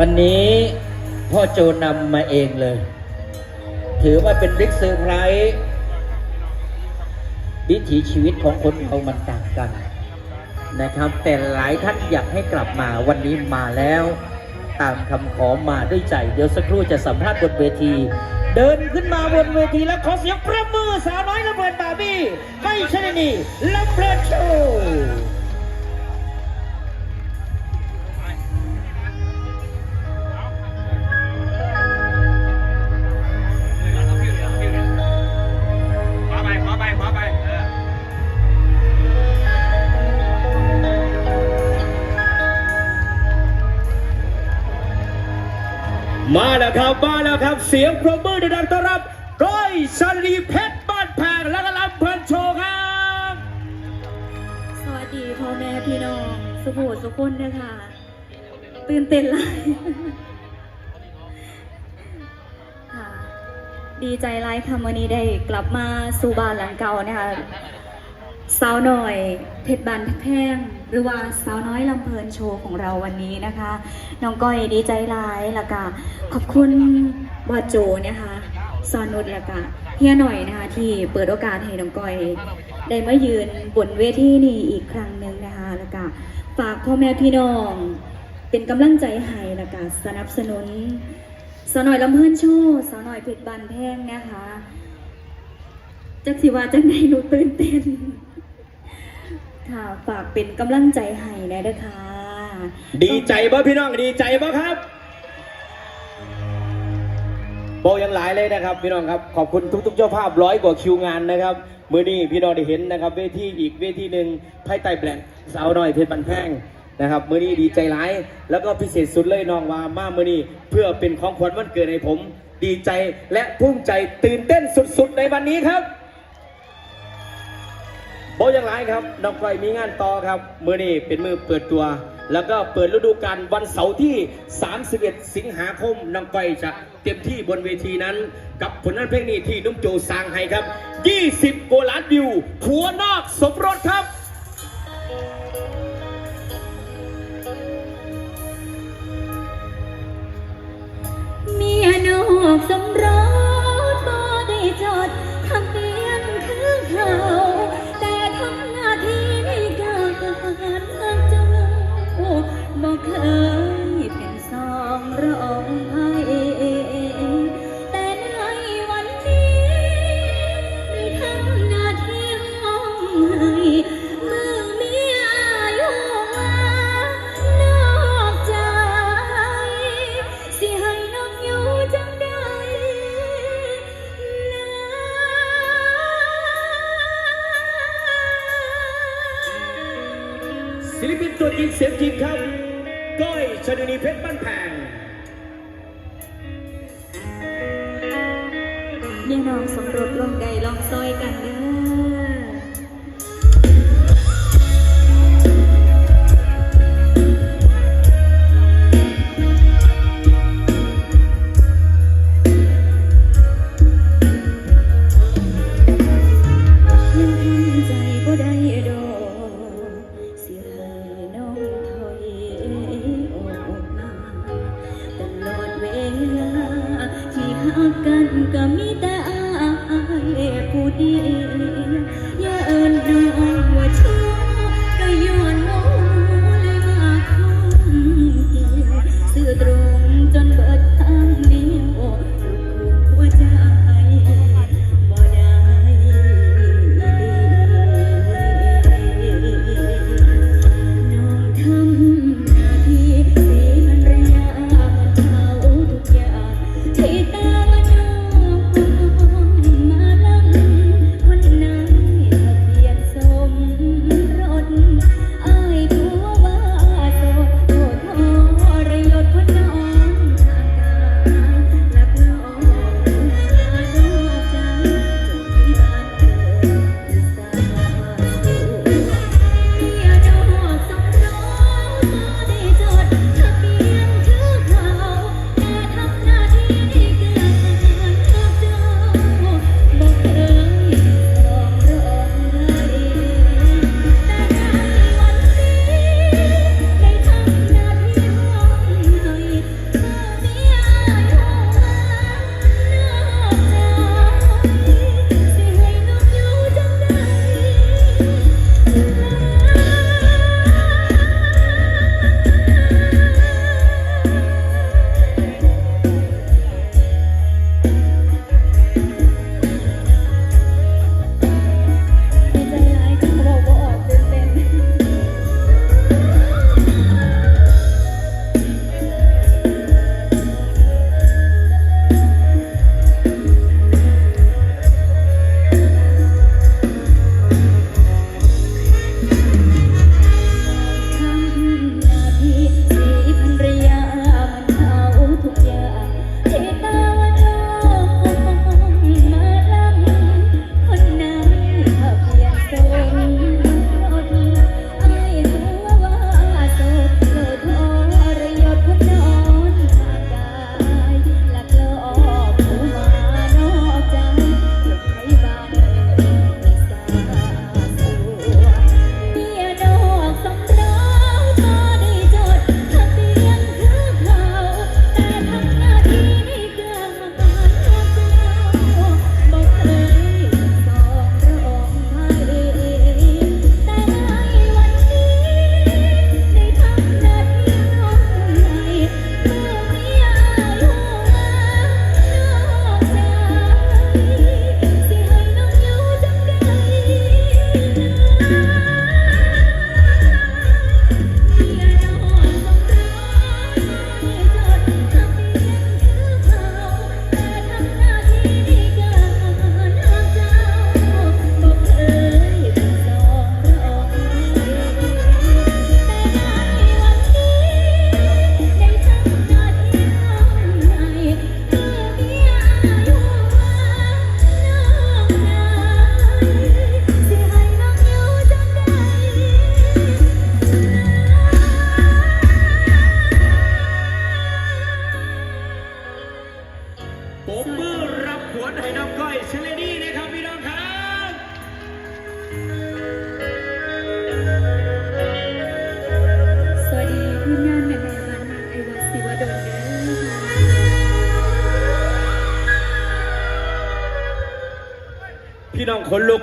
วันนี้พ่อโจนำมาเองเลย ถือว่าเป็นริกเซอร์ไพรส์วิถีชีวิตของคนเรามันต่างกันนะครับ แต่หลายท่านอยากให้กลับมาวันนี้มาแล้ว ตามคำขอมาด้วยใจ เดี๋ยวสักครู่จะสัมภาษณ์บนเวที เดินขึ้นมาบนเวทีแล้วขอเสียงปรบมือสาวน้อยระเบิดบาร์บี้ไม่ใช่นี่ลำเพลินโชว์ มาแล้วครับมาแล้วครับเสียงปรบมือดังต้อนรับ ก้อยชาลีเพชรบ้านแพงและก็ลำเพลินโชว์ครับสวัสดีพ่อแม่พี่น้องสุโขสุคนนะคะตื่นเต้นหลายค่ะดีใจไลายค่ะวันนี้ได้กลับมาสู่บ้านหลังเก่านะคะสาวหน่อยเพชรบานแพง หรือว่าสาวน้อยลำเพลินโชว์ของเราวันนี้นะคะ น้องก้อยดีใจหลายแล้วก็ขอบคุณบอโจนะคะซอนนุชแล้วก็เฮียหน่อยนะคะที่เปิดโอกาสให้น้องก้อย ได้มายืนบนเวทีนี้อีกครั้งหนึ่งนะคะแล้วก็ฝากพ่อแม่พี่น้อง เป็นกำลังใจให้แล้วก็สนับสนุนสาวน่อยลำเพื่อนโชว์สาวน่อยเพชรบานแพงนะคะจักสิว่าจังใดหนูตื่นเต้น ค่ะ ฝากเป็นกำลังใจให้นะเด้อค่ะดีใจบ่พี่น้องดีใจบ่ครับโบยังหลายเลยนะครับพี่น้องครับขอบคุณทุกๆเจ้าภาพร้อยกว่าคิวงานนะครับมือนี้พี่น้องได้เห็นนะครับเวทีอีกเวทีหนึ่งไพ่ไต่แบล็สาวน้อยเพชรบันแพงนะครับมือนี้ดีใจหลาย แล้วก็พิเศษสุดเลยน้องว่ามามือนี้เพื่อเป็นของขวัญวันเกิดให้ผม ดีใจและภูมิใจตื่นเต้นสุดๆในวันนี้ครับ โบยังไรครับน้องก้อยมีงานต่อครับมือนี้เป็นมือเปิดตัว แล้วก็เปิดฤดูกาลวันเสาร์ที่ 31 สิงหาคมน้องก้อยจะเต็มที่บนเวทีนั้น กับผลงานเพลงนี้ที่นุ่มโจสร้างให้ครับ 20กล้านวิวผัวนอกสมรสครับมียนอกสมร จริงเสียงจริงครับ ก้อยชนนีเพชรบ้านแพงอย่ยน้องสมรสลงใดลองซอยกันเด้อ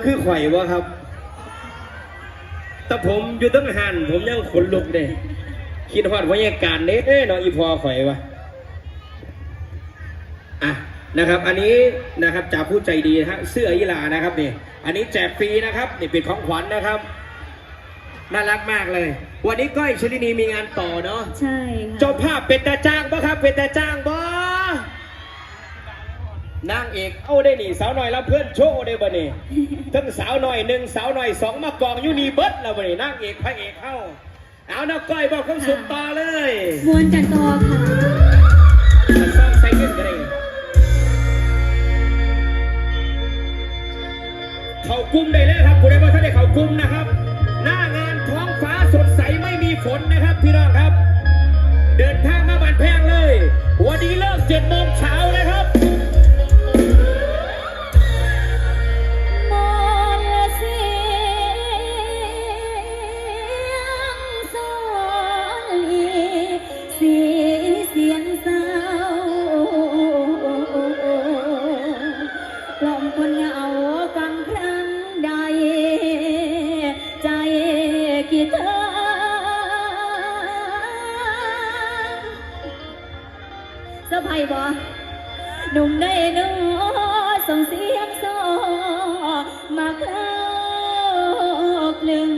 คือข่อยวะครับ แต่ผมอยู่ตั้งหันผมยังขนลุกเด้คิดฮอดบรรยากาศเด้เนาะอีพอข่อยวะอะนะครับ อันนี้นะครับจากผู้ใจดีนะฮะเสื้อยีหลานะครับนี่อันนี้แจกฟรีนะครับนี่เป็นของขวัญนะครับน่ารักมากเลย วันนี้ก้อยชลินีมีงานต่อเนาะใช่ค่ะเจ้าภาพเป็นตาจ้างปะครับ เป็นตาจ้างบ่ นางเอกเอาได้นี่สาวหน่อยแล้วเพื่อนโชว์ได้บ่นี่ทั้งสาวหน่อยหนึ่งสาวหน่อยสองมากองอยู่นี่เบิดแล้วบ่นี่นางเอกพระเอกเข้าเอานักก้อยบอกคำสุดต่อเลยมวนกันต่อค่ะมันซ่อมใส่เงินกันเลยเขากลุ้มได้เลยครับคุณได้ว่าถ้าได้เขากลุ้มนะครับ หน้างานท้องฟ้าสดใสไม่มีฝนนะครับ หนุ่มได้นอส่งเสียงโซมาคลอกลึง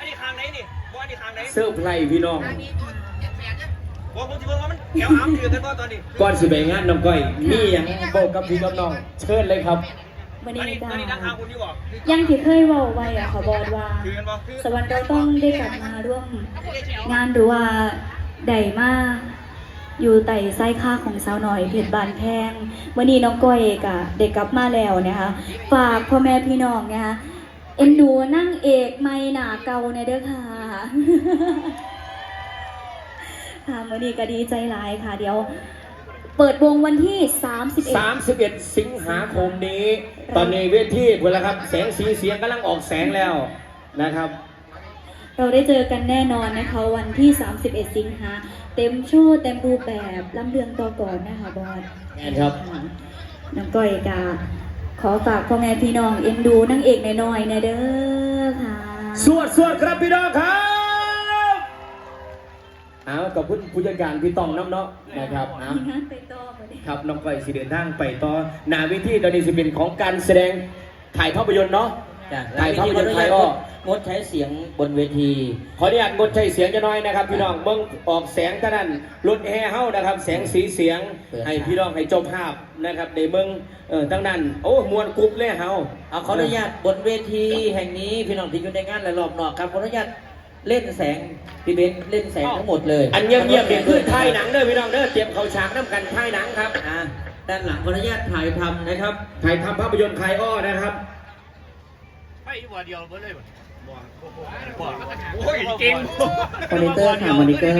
อันนี้คางไหนนี่บอลนี่คางไหนเสื้อร์ไพรส์พี่น้องบอลผมจะบอกว่ามันแก้วอ้ำอยู่แต่ก็ตอนนี้ก่อนสิไปงานน้องก้อย มีอย่างบอกกับพี่กับน้อง เชิญเลยครับ วันตอนนี้นี้ก็ตอนนี้ดังคางคุณที่บอกยังที่เคยเว่าไว้อะค่ะบอดว่าคือกันบอกคือสวรรค์เราต้องได้กลับมาร่วม งานหรือว่าใดมาอยู่ไต่ไส้ค่าของสาวหน่อยเพชรบานแพงวันนี้น้องก้อยกะเด็กกลับมาแล้วนะคะฝากพ่อแม่พี่น้องนะคะ เอ็นดูนั่งเอกไม่หนาเก่าในเด้อค่ะ ค่ะวันนี้ก็ดีใจหลายค่ะ เดี๋ยว เปิดวงวันที่ 31 31 สิงหาคมนี้ ตอนนี้เวทีเวลาครับแสงสีเสียงกำลังออกแสงแล้วนะครับ เราได้เจอกันแน่นอนนะคะ วันที่ 31 สิงหาเต็มโชว์เต็มรูปแบบลำเรืองต่อก่อนนะคะบอสแม่นครับ น้องก้อยกา ขอฝากพ่อแม่พี่น้องเอ็นดูนางเอกน้อยๆนะเด้อค่ะ สวดสวดครับพี่น้องครับเอากับคุณผู้จัดการพี่ต้องน้ำเนาะนะครับเอามีงานไปต่อบ่ได้ครับน้องก้อยสิเดินทางไปต่อหนาเวิธีตอนนี้สิเป็นของการแสดงถ่ายภาพยนตร์เนาะจ้ะ ถ่ายภาพยนตร์แล้วไทก็ยอ้องดใช้เสียงบนเวที ขออนุญาตงดใช้เสียงจะน้อยนะครับ พี่น้องเบิ่งออกแสงเท่านั้นรถแห่เฮานะครับ แสงสีเสียงเปิดให้พี่น้องให้เจบภาพนะครับในเบิ่งเออทั้งนั้น โอ้มวนกรุ๊ปเลยเฮาเอาขออนุญาตบนเวทีแห่งนี้พี่น้องที่อยู่ในงานและรอบนอกครับขออนุญาตเล่นแสงพี่เบนซ์เล่นแสงทั้งหมดเลย อันเงียบๆเนี่ยคือถ่ายหนังเด้อพี่น้องเด้อเตรียมเข้าฉากน้ำกันถ่ายหนังครับอ่าด้านหลังขออนุญาตถ่ายทำนะครับ ถ่ายทำภาพยนตร์ไทยอ้อนะครับ ไปอีกวันเดียวเบิดเลยบ่บ่โอ้ยเก่ง มอนิเตอร์ค่ะมอนิเตอร์